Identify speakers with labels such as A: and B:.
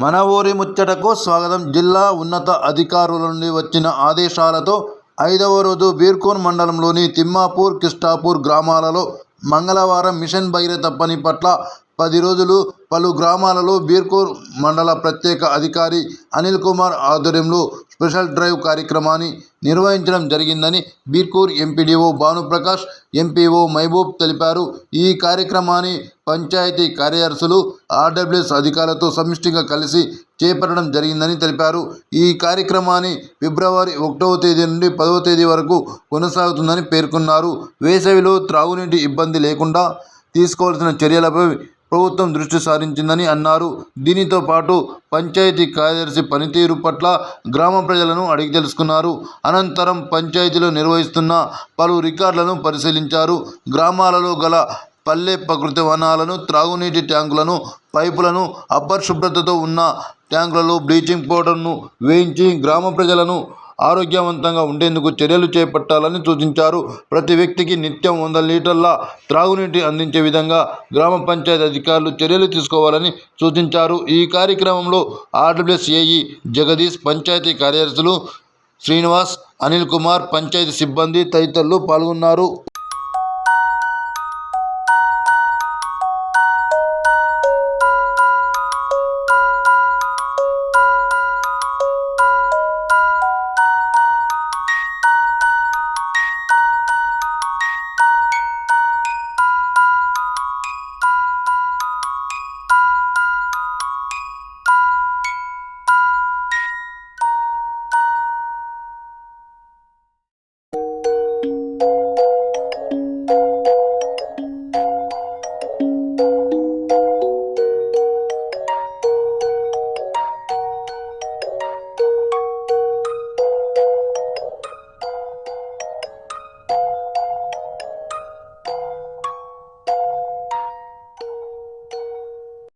A: మన ఊరి ముచ్చటకు స్వాగతం. జిల్లా ఉన్నత అధికారుల నుండి వచ్చిన ఆదేశాలతో ఐదవ రోజు బీర్కోన్ మండలంలోని తిమ్మాపూర్ కిష్టాపూర్ గ్రామాలలో మంగళవారం మిషన్ భగీరథ పని పట్ల పది రోజులు పలు గ్రామాలలో బీర్కోన్ మండల ప్రత్యేక అధికారి అనిల్ కుమార్ ఆధ్వర్యంలో స్పెషల్ డ్రైవ్ కార్యక్రమాన్ని నిర్వహించడం జరిగిందని బీర్కూర్ ఎంపీడీఓ భానుప్రకాష్ ఎంపీఓ మహబూబ్ తెలిపారు. ఈ కార్యక్రమాన్ని పంచాయతీ కార్యదర్శులు ఆర్డబ్ల్యూఎస్ అధికారులతో సమిష్టిగా కలిసి చేపట్టడం జరిగిందని తెలిపారు. ఈ కార్యక్రమాన్ని ఫిబ్రవరి ఒకటవ తేదీ నుండి పదవ తేదీ వరకు కొనసాగుతుందని పేర్కొన్నారు. వేసవిలో త్రాగునీటి ఇబ్బంది లేకుండా తీసుకోవాల్సిన చర్యలపై ప్రభుత్వం దృష్టి సారించిందని అన్నారు. దీనితో పాటు పంచాయతీ కార్యదర్శి పనితీరు పట్ల గ్రామ ప్రజలను అడిగి తెలుసుకున్నారు. అనంతరం పంచాయతీలో నిర్వహిస్తున్న పలు రికార్డులను పరిశీలించారు. గ్రామాలలో గల పల్లె ప్రకృతి వనాలను త్రాగునీటి ట్యాంకులను పైపులను అపరిశుభ్రతతో ఉన్న ట్యాంకులలో బ్లీచింగ్ పౌడర్ను వేయించి గ్రామ ప్రజలను ఆరోగ్యవంతంగా ఉండేందుకు చర్యలు చేపట్టాలని సూచించారు. ప్రతి వ్యక్తికి నిత్యం వంద లీటర్ల త్రాగునీటి అందించే విధంగా గ్రామ పంచాయతీ అధికారులు చర్యలు తీసుకోవాలని సూచించారు. ఈ కార్యక్రమంలో ఆర్డబ్ల్యూఎస్ఏఈ జగదీష్ పంచాయతీ కార్యదర్శులు శ్రీనివాస్ అనిల్ కుమార్ పంచాయతీ సిబ్బంది తదితరులు పాల్గొన్నారు.